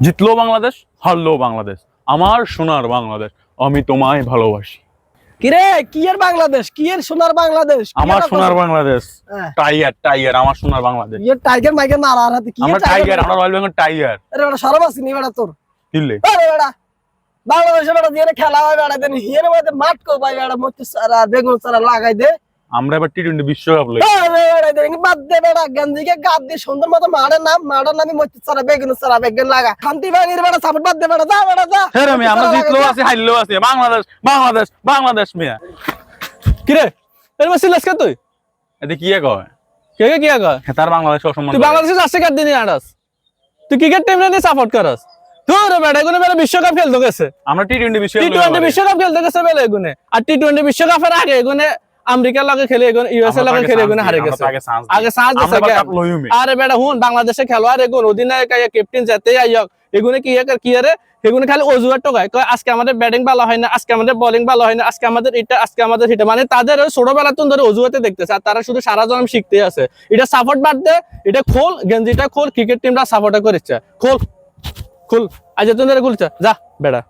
জিতলো বাংলাদেশ হারলো বাংলাদেশ। আমার সোনার বাংলাদেশ আমি তোমায় ভালোবাসি। কিরে কি এর বাংলাদেশ? কি এর সোনার বাংলাদেশ? আমার সোনার বাংলাদেশ হ্যাঁ। টাইগার টাইগার আমার সোনার বাংলাদেশ। ইয়ে টাইগার আর হাতে কি আমরা টাইগার আমরা রয়্যাল বেঙ্গল টাইগার। আরে বেটা সরব আসিনি বেটা তোর? দিল্লি আরে বাংলাদেশে বেটা দিয়ে খেলা হয় বেটা দেন হিয়ের মধ্যে মাঠ কো ভাই বেটা মতি সারা বেগুন সারা লাগাই দে। আমরা এবার টি টোয়েন্টি বিশ্বকাপ লই। আরে বেটা দেন বাদ দে বেটা গঞ্জিকে গাদ দিয়ে সুন্দর মতো মারের নাম মারের নামই মতি সারা বেগুন সারা বেগুন লাগা। শান্তি বাহিনীর বেটা সাপোর্ট বাদ দে বেটা যা বেটা যা। হ্যাঁ আমি আমরা মতি সারা জিতলো লাগা, আছি হারলেও আছি বাংলাদেশ বাংলাদেশ বাংলাদেশ মিয়া। কিরে এর মাসি লাসকা তুই। এতে কি কয়? কে কে কি আগা তার বাংলাদেশ অসম্মান তুই করে। বাংলাদেশের রাষ্ট্রীয় কার্ড দিনই আড়াস? তুই ক্রিকেট টিম নিয়ে সাপোর্ট করস। তোর বেটা এগুলো বেটা বিশ্বকাপ খেলতে গেছে। আমরা টি টোয়েন্টি টি টোয়েন্টি বিশ্বকাপ খেলতে গেছে বেলে এগুনে। আর টি টোয়েন্টি বিশ্বকাপের আগে এগুনে আমেরিকার লগে খেলে এগুনে ইউএসএ লগে খেলে এগুনে হারে গেছে। আগে সাজ দিছে আরে বেটা হুন বাংলাদেশে খেলোয়াড় এগুন অধিনায়ক আইয়া ক্যাপ্টেন যেতে আইয়ক। এগুনে কি কি আরে এগুনে খালি অজুহাত টোকায় কয় আজকে আমাদের ব্যাটিং ভালো হয় না আজকে আমাদের বোলিং ভালো হয় না আজকে আমাদের এটা আজকে আমাদের সেটা। মানে তাদের ছোটবেলা তো ধরে অজুহাতে দেখতেছে আর তারা শুধু সারা জনম শিখতে আছে। এটা সাপোর্ট বাদ দে এটা খোল গেঞ্জিটা খোল ক্রিকেট টিমটা সাপোর্ট করেছে। খোল খোল আজ তুমি খুলছে। যা বেটা।